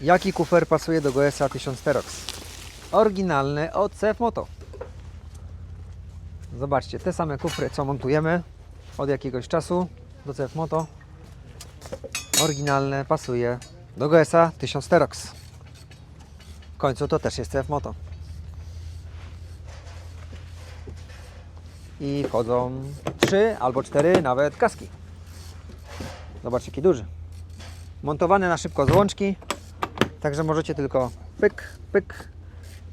Jaki kufer pasuje do GSA 1000 Terox? Oryginalny od CF Moto. Zobaczcie, te same kufry, co montujemy od jakiegoś czasu do CF Moto. Oryginalne pasuje do GSA 1000 Terox. W końcu to też jest CF Moto. I wchodzą trzy albo cztery nawet kaski. Zobaczcie, jaki duży. Montowany na szybko z łączki, także możecie tylko pyk, pyk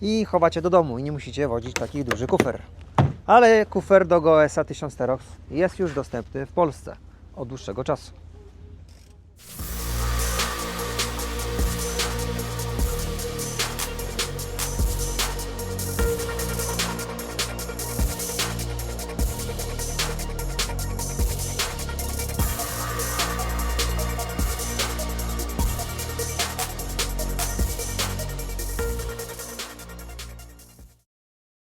i chowacie do domu i nie musicie wodzić taki duży kufer. Ale kufer do GOS-a 1000 Terox jest już dostępny w Polsce od dłuższego czasu.